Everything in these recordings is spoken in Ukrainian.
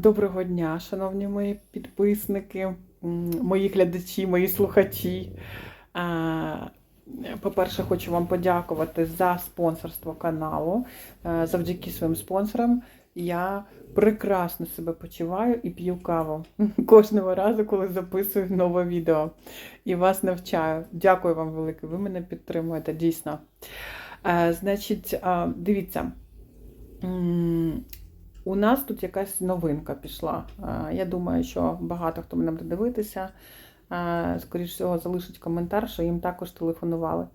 Доброго дня, шановні мої підписники, мої глядачі, мої слухачі. По-перше, хочу вам подякувати за спонсорство каналу. Завдяки своїм спонсорам я прекрасно себе почуваю і п'ю каву кожного разу, коли записую нове відео і вас навчаю. Дякую вам велике, ви мене підтримуєте, дійсно. Значить, дивіться. У нас тут якась новинка пішла. Е, Я думаю, що багато хто мене буде дивитися. Е, Скоріше всього, залишить коментар, що їм також телефонували.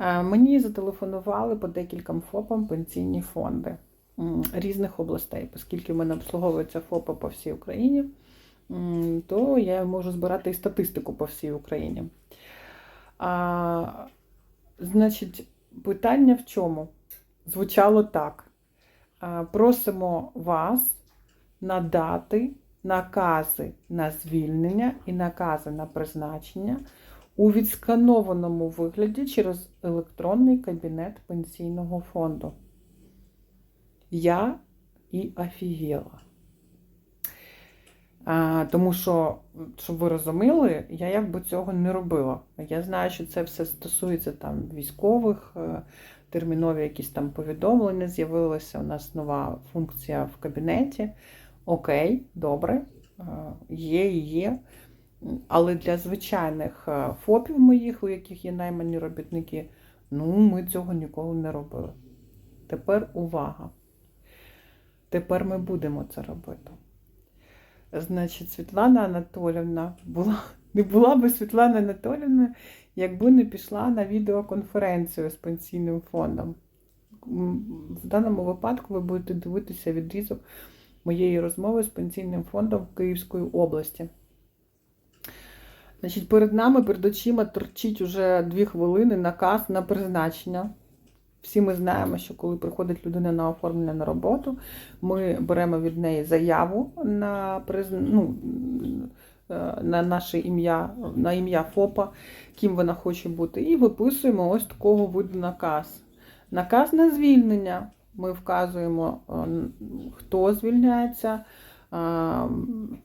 Е, Мені зателефонували по декільком ФОПам пенсійні фонди різних областей, оскільки в мене обслуговуються ФОПи по всій Україні, то я можу збирати і статистику по всій Україні. А, значить, питання в чому? Звучало так. А, Просимо вас надати накази на звільнення і накази на призначення у відсканованому вигляді через електронний кабінет пенсійного фонду. Я і офігела. Тому що, щоб ви розуміли, я якби цього не робила. Я знаю, що це все стосується там військових, е, термінові якісь там повідомлення з'явилися. У нас нова функція в кабінеті. Окей, добре, е, є і є. Але для звичайних е, ФОПів моїх, у яких є наймані робітники, ну, ми цього ніколи не робили. Тепер увага. Тепер ми будемо це робити. Значить, Світлана Анатолівна була, не була би Світлана Анатолівна, якби не пішла на відеоконференцію з пенсійним фондом. В даному випадку ви будете дивитися відрізок моєї розмови з пенсійним фондом Київської області. Значить, перед нами, перед очима торчить уже дві хвилини наказ на призначення. Всі ми знаємо, що коли приходить людина на оформлення на роботу, ми беремо від неї заяву на ну, е, на наше ім'я, на ім'я ФОПа, ким вона хоче бути, і виписуємо ось такого виду наказ. Наказ на звільнення. Ми вказуємо, е, хто звільняється, е,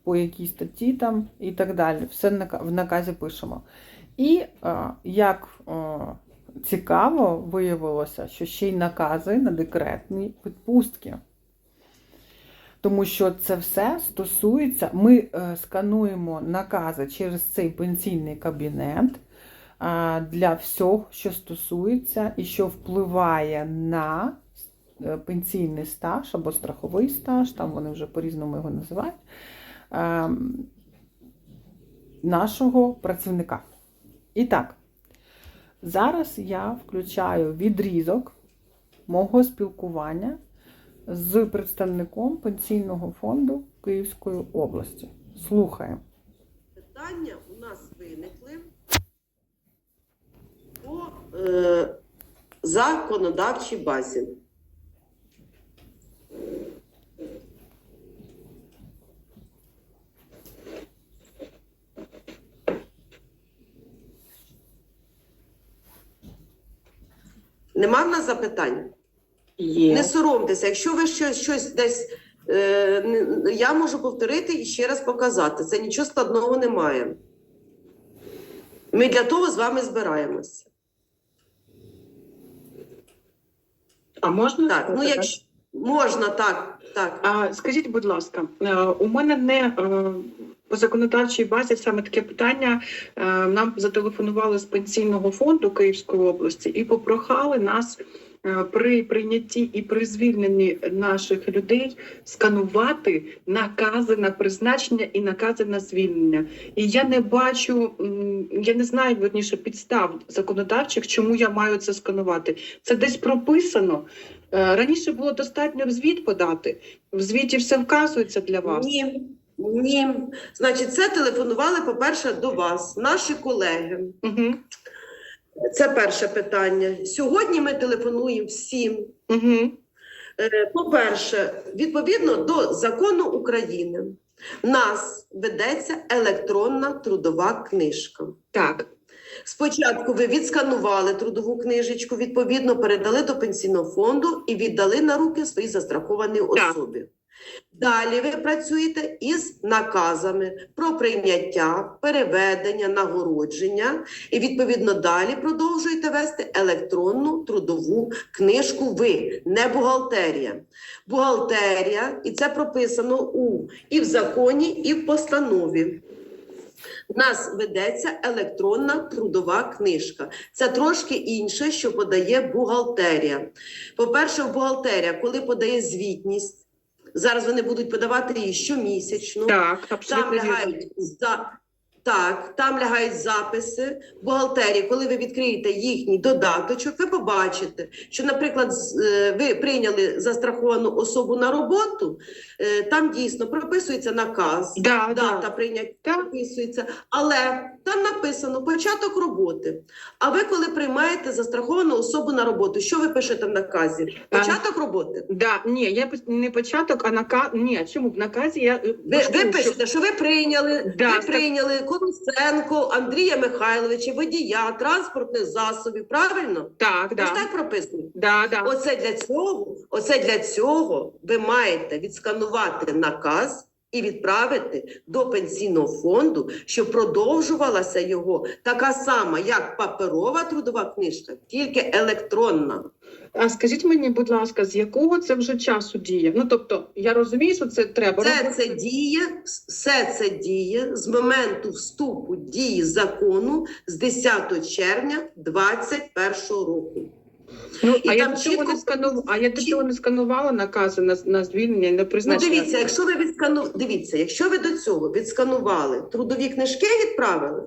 по якій статті там і так далі. Все в наказі пишемо. І як цікаво виявилося, що ще й накази на декретні відпустки. Тому що це все стосується, ми е, скануємо накази через цей пенсійний кабінет для всього, що стосується і що впливає на е, пенсійний стаж або страховий стаж, там вони вже по-різному його називають, е, нашого працівника. І так, зараз я включаю відрізок мого спілкування з представником пенсійного фонду Київської області. Слухаємо. Питання у нас виникли по е, законодавчій базі. Нема в нас запитань? Є. Не соромтеся, якщо ви щось, щось десь. Е, я можу повторити і ще раз показати. Це нічого складного немає. Ми для того з вами збираємося. А можна Так, ну якщо можна, так, так. А скажіть, будь ласка, е, у мене не е, по законодавчій базі саме таке питання. Е, Нам зателефонували з пенсійного фонду Київської області і попрохали нас е, при прийнятті і при звільненні наших людей сканувати накази на призначення і накази на звільнення. І я не бачу, я не знаю верніше підстав законодавчих, чому я маю це сканувати. Це десь прописано. Е, Раніше було достатньо в звіт подати. В звіті все вказується для вас. Ні, ні. Значить, це телефонували, по-перше, до вас, наші колеги. Угу. Це перше питання. Сьогодні ми телефонуємо всім. Угу. По-перше, відповідно до закону України, в нас ведеться електронна трудова книжка. Так. Спочатку ви відсканували трудову книжечку, відповідно передали до пенсійного фонду і віддали на руки своїй застрахованій Так. особі. Далі ви працюєте із наказами про прийняття, переведення, нагородження, і відповідно далі продовжуєте вести електронну трудову книжку. Ви не бухгалтерія. Бухгалтерія, і це прописано у і в законі, і в постанові. У нас ведеться електронна трудова книжка. Це трошки інше, що подає бухгалтерія. По-перше, бухгалтерія, коли подає звітність, зараз вони будуть подавати її щомісячно. Так, абсолютно там лягають за так, там лягають записи бухгалтерії. Коли ви відкриєте їхній додаточок, ви побачите, що, наприклад, е, ви прийняли застраховану особу на роботу, е, там дійсно прописується наказ, Да, дата да. прийняття прописується, але там написано початок роботи. А ви, коли приймаєте застраховану особу на роботу, що ви пишете в наказі? А, Початок роботи. Да, ні, я не початок, а наказ. Ні, чому в наказі я е, Ви, ви що- пишете, що ви прийняли, Да, ви прийняли Колосенко, Андрія Михайловича, водія, транспортних засобів. Правильно? Так, Ви ж да. так прописано. Да, да. Оце для цього, оце для цього ви маєте відсканувати наказ і відправити до пенсійного фонду, щоб продовжувалася його така сама, як паперова трудова книжка, тільки електронна. А скажіть мені, будь ласка, з якого це вже часу діє? Ну тобто, я розумію, що це треба Це, робити. це діє, все це діє з моменту вступу дії закону з 10 червня 2021 року. Ну, і а я чітко- не сканувала, а я до цього не сканувала накази на, на звільнення і на Ну, дивіться, якщо ви відскану... дивіться, якщо ви до цього відсканували, трудові книжки відправили,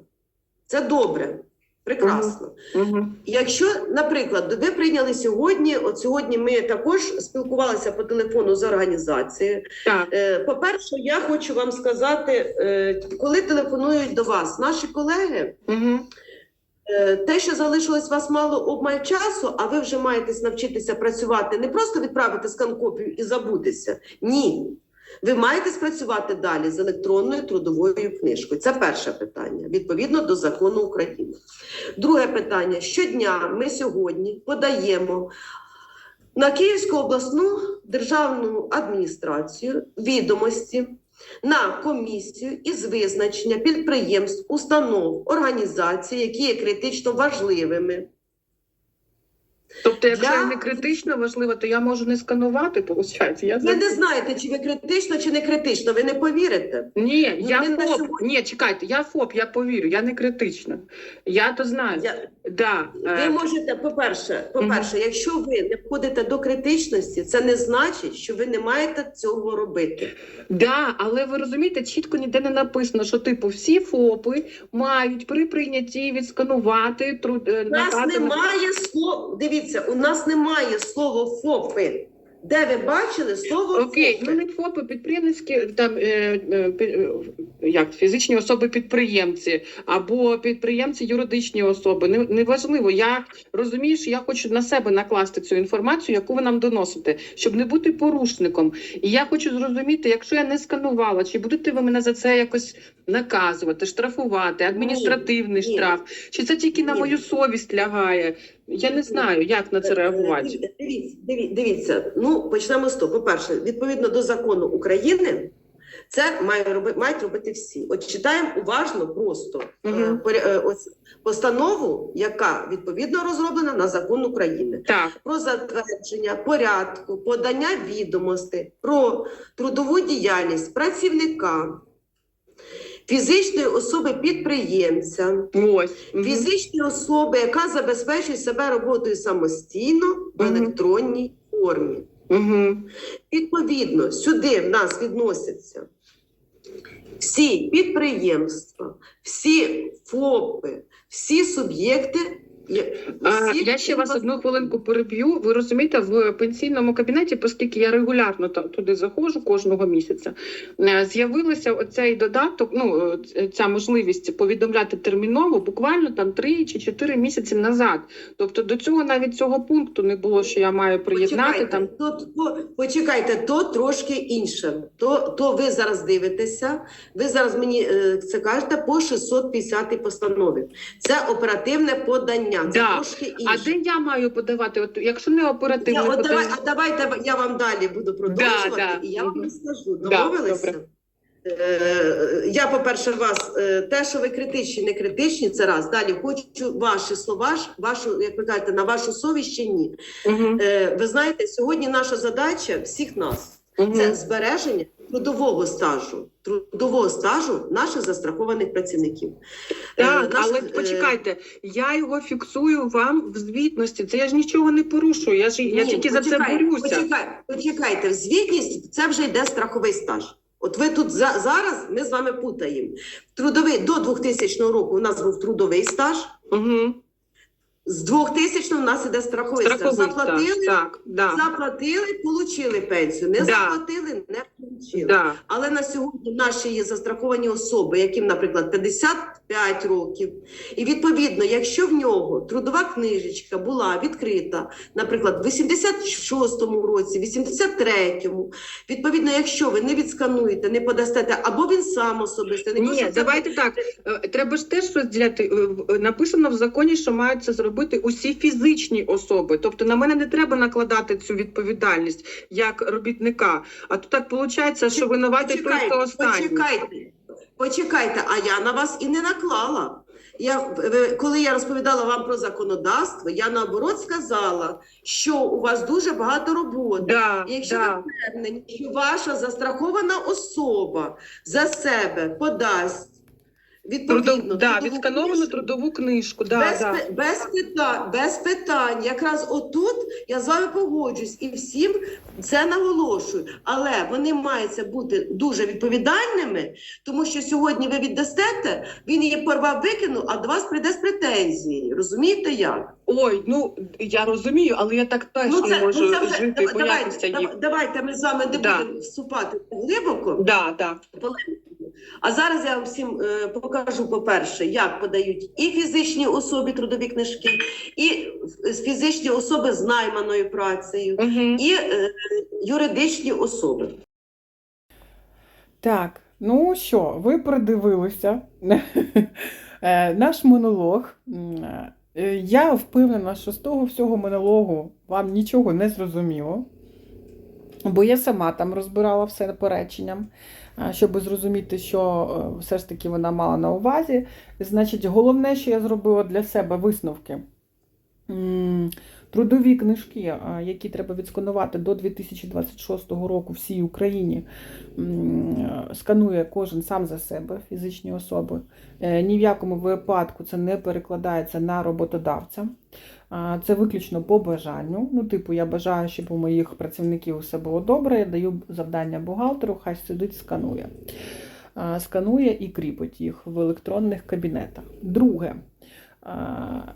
це добре, прекрасно. Угу. Якщо, наприклад, ви прийняли сьогодні, от сьогодні ми також спілкувалися по телефону з організацією. Е, По-перше, я хочу вам сказати, е, коли телефонують до вас наші колеги, угу. Е, Те, що залишилось вас мало обмаль часу, а ви вже маєте навчитися працювати, не просто відправити скан-копію і забутися. Ні. Ви маєте спрацювати далі з електронною трудовою книжкою. Це перше питання, відповідно до закону України. Друге питання: щодня ми сьогодні подаємо на Київську обласну державну адміністрацію відомості на комісію із визначення підприємств, установ, організацій, які є критично важливими. Тобто, якщо Для- я не критично важлива, то я можу не сканувати, виходить. Я Ви не знаєте, чи ви критично, чи не критично, ви не повірите. Ні, Ну, я ФОП. сьогодні- Ні, чекайте, я ФОП, я повірю, я не критична. Я то знаю. Я, Да, ви е, можете, по-перше, по-перше, якщо ви не входите до критичності, це не значить, що ви не маєте цього робити. да, але ви розумієте, чітко ніде не написано, що типу всі ФОПи мають при прийнятті відсканувати труд е, У нас немає слова. Дивіться, у нас немає слова ФОПи. Де ви бачили слово Окей, ФОПи? ну не ФОПи, підприємницькі там е, е, пі- е, як фізичні особи підприємці або підприємці юридичні особи. Не неважливо. Я розумію, що я хочу на себе накласти цю інформацію, яку ви нам доносите, щоб не бути порушником. І я хочу зрозуміти, якщо я не сканувала, чи будете ви мене за це якось наказувати, штрафувати, адміністративний ні. штраф, чи це тільки на Ні. мою совість лягає? Я не знаю, як на це реагувати. Е, Дивіться, дивіться, дивіться. Ну, почнемо з того. По-перше, відповідно до закону України, це має роби, мають робити всі. От читаємо уважно просто е, е, ось постанову, яка відповідно розроблена на закон України. Так, Про затвердження порядку, подання відомостей про трудову діяльність працівника, фізичної особи підприємця, ось. Мгм. фізичної особи, яка забезпечує себе роботою самостійно в електронній формі. Угу. Відповідно, сюди в нас відносяться всі підприємства, всі ФОПи, всі суб'єкти. Я- А, я ще вас одну хвилинку переб'ю. Ви розумієте, в пенсійному кабінеті, оскільки я регулярно та- туди заходжу кожного місяця, е, з'явилося оцей додаток, ну е, ця можливість повідомляти терміново, буквально там три чи чотири місяці назад. Тобто до цього навіть цього пункту не було, що я маю приєднати Почекайте, там. то, то, почекайте, то трошки інше. То, то ви зараз дивитеся, ви зараз мені е, це кажете по 650 постанові. Це оперативне подання. Надання. Да. трошки А де я маю подавати? От якщо не оперативно, Я, от давай, а давайте я вам далі буду продовжувати, да. і я вам скажу. Домовилися? добре. Е, я, по-перше, вас, е, те, що ви критичні, не критичні, це раз. Далі хочу ваші слова, вашу, як ви кажете, на вашу совість чи ні. Е, ви знаєте, сьогодні наша задача всіх нас. Це збереження трудового стажу, трудового стажу наших застрахованих працівників. Так, Е, але е, почекайте, я його фіксую вам в звітності. Це я ж нічого не порушую. Я ж я Ні, тільки за це борюся. Почекай, почекайте, в звітність це вже йде страховий стаж. От ви тут за, зараз ми з вами путаємо. Трудовий до 2000 року у нас був трудовий стаж, Угу. З 2000 у нас іде стаж. стаж. Заплатили, Так, да, заплатили, отримали пенсію. Не Да. заплатили, не отримали. да. Але на сьогодні наші є застраховані особи, яким, наприклад, 55 років. І відповідно, якщо в нього трудова книжечка була відкрита, наприклад, в 86-му році, 83-му, відповідно, якщо ви не відскануєте, не подасте, або він сам особисто, не Ні, це- давайте так. Е, Треба ж теж розділяти. Е, Написано в законі, що мають це зробити усі фізичні особи. Тобто на мене не треба накладати цю відповідальність як робітника. А то так виходить, що винуватий той, хто останній. почекайте, почекайте, а я на вас і не наклала. Я, коли я розповідала вам про законодавство, я наоборот сказала, що у вас дуже багато роботи. Да, І Якщо да. ви впевнені, що ваша застрахована особа за себе подасть відповідно. Да, відскановану книжку, трудову книжку. Да, без, да. без, питань, без питань. Якраз отут я з вами погоджуюсь і всім це наголошую. Але вони мають бути дуже відповідальними, тому що сьогодні ви віддастете, він її порвав, викинув, а до вас прийде з претензією. Розумієте як? Ой, ну я розумію, але я так теж не можу жити, дав- боятися давайте, їх. давайте ми з вами не Да. будемо вступати глибоко. Да, да. А зараз я всім е, покажу, по-перше, як подають і фізичні особи трудові книжки, і фізичні особи з найманою працею, Угу. і е, юридичні особи. Так, ну що, ви продивилися е, наш монолог. Е, Я впевнена, що з того всього монологу вам нічого не зрозуміло, бо я сама там розбирала все по реченням, щоб зрозуміти, що е, все ж таки вона мала на увазі. Значить, головне, що я зробила для себе висновки. Трудові книжки, е, які треба відсканувати до 2026 року всій Україні, е, сканує кожен сам за себе, фізичні особи. Е, Ні в якому випадку це не перекладається на роботодавця. Це виключно по бажанню. Ну, типу, я бажаю, щоб у моїх працівників все було добре. Я даю завдання бухгалтеру, хай сидить, сканує. Сканує і кріпить їх в електронних кабінетах. Друге.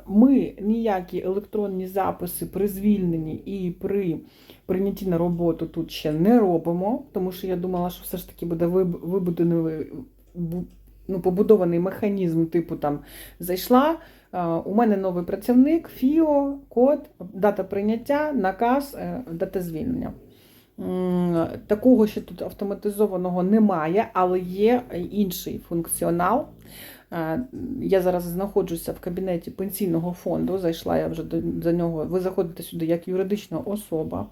Ми ніякі електронні записи при звільненні і при прийнятті на роботу тут ще не робимо, тому що я думала, що все ж таки буде виб- вибудований бу- ну, побудований механізм, типу там зайшла. А, У мене новий працівник, ФІО, код, дата прийняття, наказ, е, дата звільнення. Такого ще тут автоматизованого немає, але є інший функціонал. Е, Я зараз знаходжуся в кабінеті пенсійного фонду. Зайшла я вже до нього. Ви заходите сюди як юридична особа.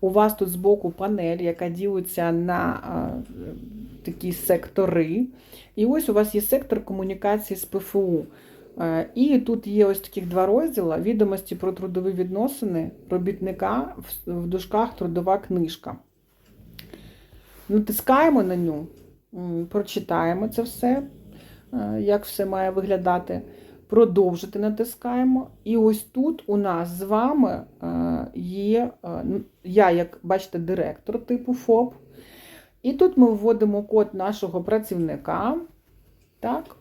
У вас тут збоку панель, яка ділиться на е, такі сектори. І ось у вас є сектор комунікації з ПФУ. Е, І тут є ось таких два розділа: відомості про трудові відносини робітника в- дужках трудова книжка. Натискаємо на ню, прочитаємо це все, е, як все має виглядати. Продовжити натискаємо. І ось тут у нас з вами е, є, ну, я, як бачите, директор типу ФОП. І тут ми вводимо код нашого працівника. Так.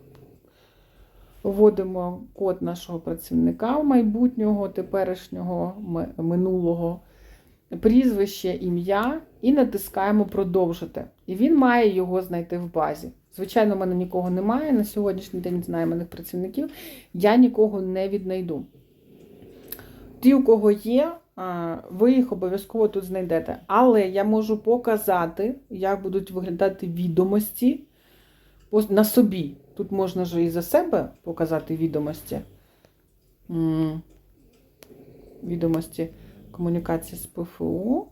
Вводимо код нашого працівника майбутнього, теперішнього, минулого, прізвище, ім'я і натискаємо продовжити. І він має його знайти в базі. Звичайно, в мене нікого немає. На сьогоднішній день знаймених працівників. Я нікого не віднайду. Ті, у кого є, ви їх обов'язково тут знайдете. Але я можу показати, як будуть виглядати відомості на собі. Тут можна ж і за себе показати відомості. відомості комунікації з ПФУ.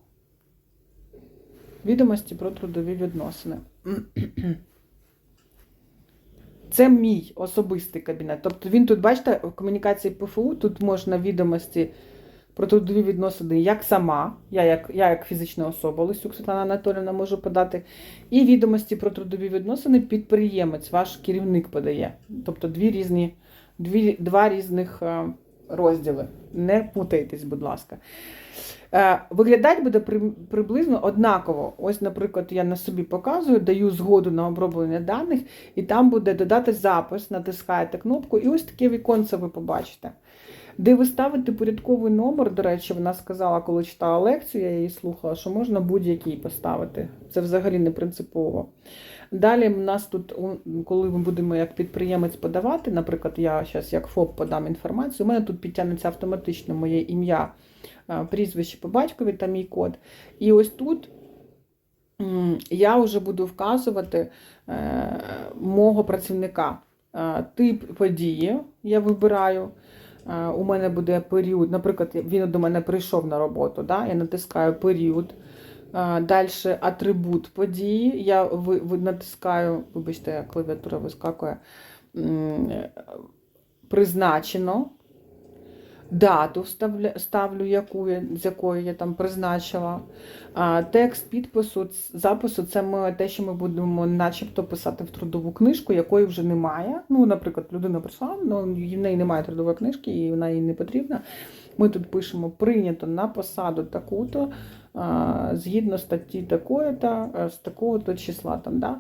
Відомості про трудові відносини. Це мій особистий кабінет. Тобто він тут, бачите, в комунікації ПФУ тут можна відомості про трудові відносини як сама, я як, я як фізична особа, Лисюк Світлана Анатолівна можу подати, і відомості про трудові відносини підприємець, ваш керівник подає. Тобто дві різні, дві, два різних е, розділи. Не путайтесь, будь ласка. Е, Виглядати буде при- приблизно однаково. Ось, наприклад, я на собі показую, даю згоду на оброблення даних, і там буде додати запис, натискаєте кнопку, і ось таке віконце ви побачите. Де ви ставите порядковий номер, до речі, вона сказала, коли читала лекцію, я її слухала, що можна будь-який поставити. Це взагалі не принципово. Далі в нас тут, коли ми будемо як підприємець подавати, наприклад, я зараз як ФОП подам інформацію, у мене тут підтягнеться автоматично моє ім'я, е, прізвище по батькові та мій код. І ось тут я вже буду вказувати е, мого працівника. Е, Тип події я вибираю. Е, У мене буде період, наприклад, він до мене прийшов на роботу, да? я натискаю період. Далі атрибут події. Я ви натискаю, вибачте, клавіатура вискакує. е, Призначено. Дату ставлю, яку з якої я там призначила. Текст підпису, запису це ми, те, що ми будемо начебто писати в трудову книжку, якої вже немає. Ну, наприклад, людина прийшла, але в неї немає трудової книжки, і вона їй не потрібна. Ми тут пишемо прийнято на посаду таку-то, згідно статті такої-то, з такого-то числа. Там, да?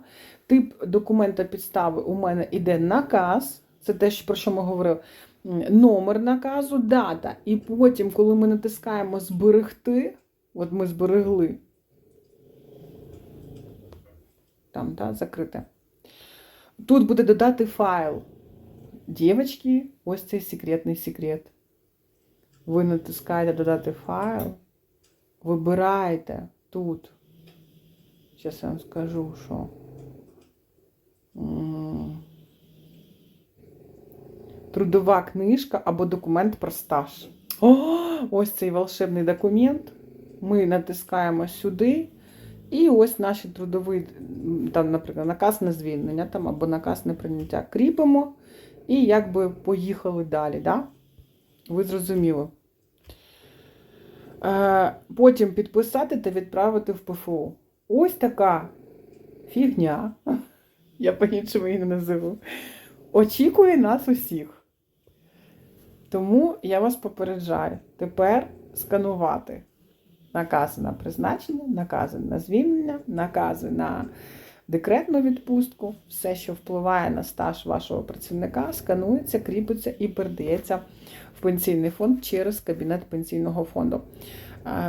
Тип документа підстави у мене іде наказ, це те, про що ми говорили. Номер наказу, дата. І потім, коли ми натискаємо зберегти, от ми зберегли. Там, да, закрите. Тут буде додати файл. Дівчатки, ось цей секретний секрет. Ви натискаєте додати файл, вибираєте тут. Зараз я вам скажу, що. Трудова книжка або документ про стаж. О, ось цей волшебний документ. Ми натискаємо сюди. І ось наш трудовий, там, наприклад, наказ на звільнення там, або наказ на прийняття. Кріпимо і якби поїхали далі. Да? Ви зрозуміли. Е, потім підписати та відправити в ПФУ. Ось така фігня, я по-іншому її не називу, очікує нас усіх. Тому я вас попереджаю тепер сканувати накази на призначення, накази на звільнення, накази на декретну відпустку, все, що впливає на стаж вашого працівника, сканується, кріпиться і передається в пенсійний фонд через кабінет пенсійного фонду.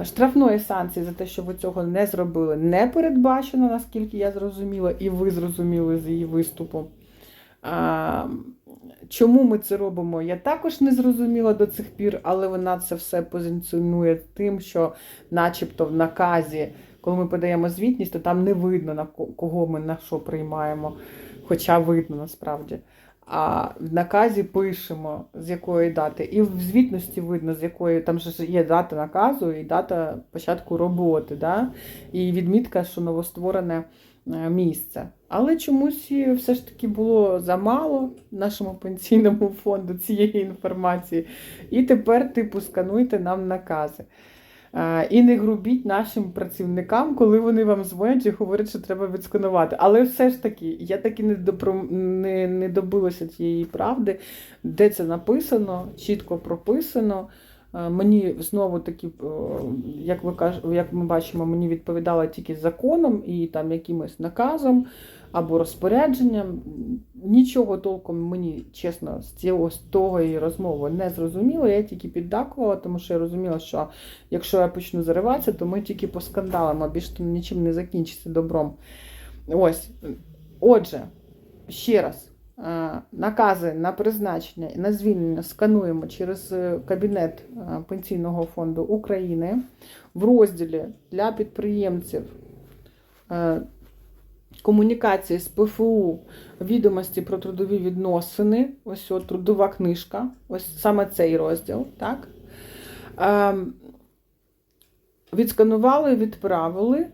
Е, Штрафної санкції за те, що ви цього не зробили, не передбачено, наскільки я зрозуміла, і ви зрозуміли з її виступу. Чому ми це робимо? Я також не зрозуміла до цих пір, але вона це все позиціонує тим, що, начебто, в наказі, коли ми подаємо звітність, то там не видно, на кого ми на що приймаємо, хоча видно насправді. А в наказі пишемо, з якої дати. І в звітності видно, з якої там же є дата наказу і дата початку роботи, да? і відмітка, що новостворене місце. Але чомусь все ж таки було замало нашому пенсійному фонду цієї інформації. І тепер, типу, скануйте нам накази. Е, І не грубіть нашим працівникам, коли вони вам дзвонять і говорять, що треба відсканувати. Але все ж таки, я таки не, допро... не, не добилася цієї правди, де це написано, чітко прописано. Е, Мені знову таки, е, як ви як ми бачимо, мені відповідало тільки законом і там якимось наказом або розпорядженням. Нічого толком мені, чесно, з того і розмови не зрозуміло. Я тільки піддакувала, тому що я розуміла, що якщо я почну зариватися, то ми тільки поскандалимо, більше то нічим не закінчиться добром. Ось. Отже, ще раз. Е, Накази на призначення і на звільнення скануємо через е, кабінет е, Пенсійного фонду України в розділі для підприємців. комунікації з ПФУ відомості про трудові відносини. Ось от трудова книжка, ось саме цей розділ. Так? Ем, відсканували, відправили.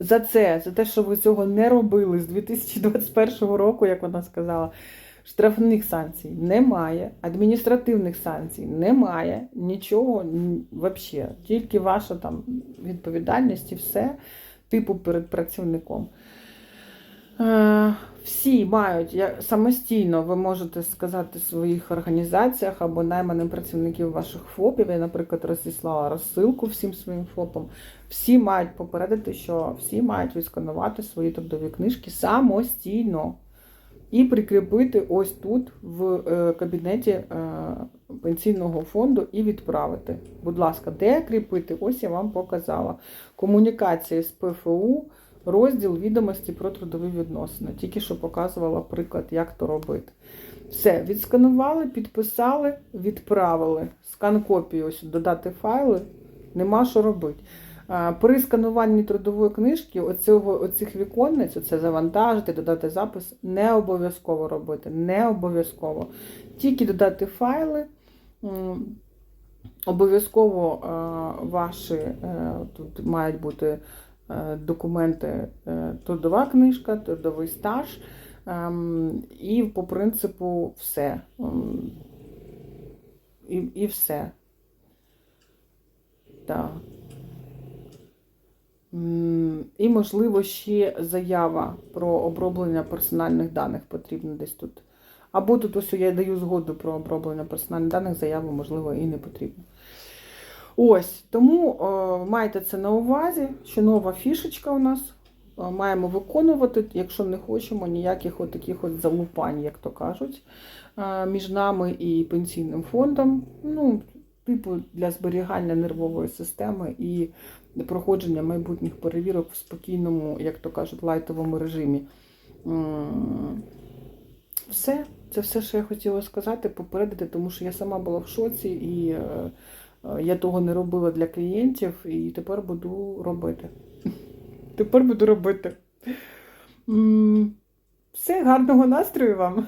За це, за те, що ви цього не робили з 2021 року, як вона сказала, штрафних санкцій немає, адміністративних санкцій немає, нічого взагалі, тільки ваша там відповідальність і все, типу перед працівником. Е, Всі мають самостійно, ви можете сказати в своїх організаціях або найманим працівників ваших ФОПів. Я, наприклад, розіслала розсилку всім своїм ФОПам. Всі мають попередити, що всі мають відсканувати свої трудові книжки самостійно і прикріпити ось тут в е, кабінеті е, пенсійного фонду і відправити. Будь ласка, де кріпити? Ось я вам показала. Комунікації з ПФУ, розділ відомості про трудові відносини. Тільки що показувала приклад, як то робити. Все, відсканували, підписали, відправили. Скан копії, ось додати файли, нема що робити. При скануванні трудової книжки оцього, оцих віконниць, оце завантажити, додати запис, не обов'язково робити. Не обов'язково. Тільки додати файли. Обов'язково ваші е, тут мають бути документи, е, трудова книжка, трудовий стаж. ем, І по принципу все. Ем, І, і все. Так. І, можливо, ще заява про оброблення персональних даних потрібна десь тут. Або тут ось я даю згоду про оброблення персональних даних, заяву, можливо, і не потрібно. Ось, тому е, майте це на увазі, що нова фішечка у нас. е, Маємо виконувати, якщо не хочемо ніяких от таких от залупань, як то кажуть, е, між нами і пенсійним фондом. Ну, типу для зберігання нервової системи і проходження майбутніх перевірок в спокійному, як то кажуть, лайтовому режимі. Все, це все, що я хотіла сказати, попередити, тому що я сама була в шоці і я того не робила для клієнтів, і тепер буду робити. Тепер буду робити. Все, гарного настрою вам.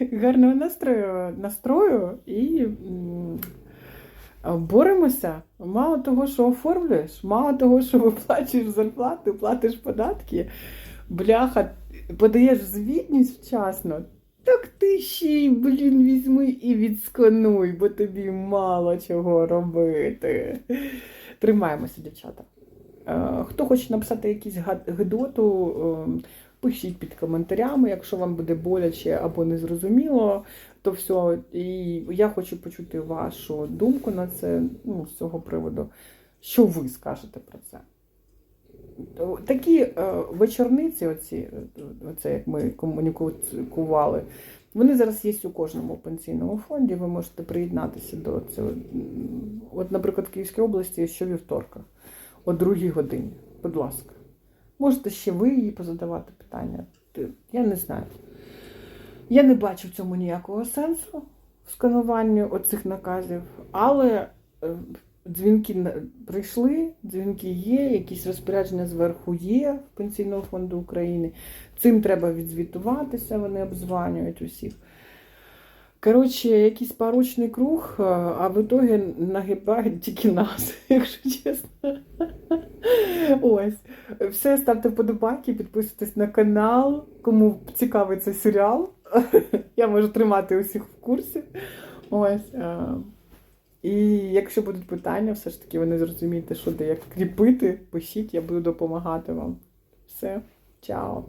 Гарного настрою, настрою і боремося. Мало того, що оформлюєш, мало того, що виплачуєш зарплату, платиш податки, бляха, подаєш звітність вчасно. Ти ще й, блін, візьми і відскануй, бо тобі мало чого робити. Тримаємося, дівчата. Е, Хто хоче написати якісь гидоту, е, пишіть під коментарями, якщо вам буде боляче або незрозуміло, то все. І я хочу почути вашу думку на це, ну, з цього приводу. Що ви скажете про це? Такі е, вечорниці, оці, оце як ми комунікували, вони зараз є у кожному пенсійному фонді. Ви можете приєднатися до цього. От, наприклад, в Київській області щовівторка, о другій годині. Будь ласка. Можете ще ви їй позадавати питання. Я не знаю. Я не бачу в цьому ніякого сенсу в скануванні оцих наказів, але е, дзвінки прийшли, дзвінки є, якісь розпорядження зверху є в Пенсійного фонду України. Цим треба відзвітуватися, вони обзванюють усіх. Коротше, якийсь порочний круг, а- в ітогі нагибають тільки нас, якщо чесно. Ось. Все, ставте вподобайки, підписуйтесь на канал. Кому цікавий цей серіал, я можу тримати усіх в курсі. Ось. І якщо будуть питання, все ж таки ви не зрозумієте, що де як кріпити, пишіть, я буду допомагати вам. Все, чао.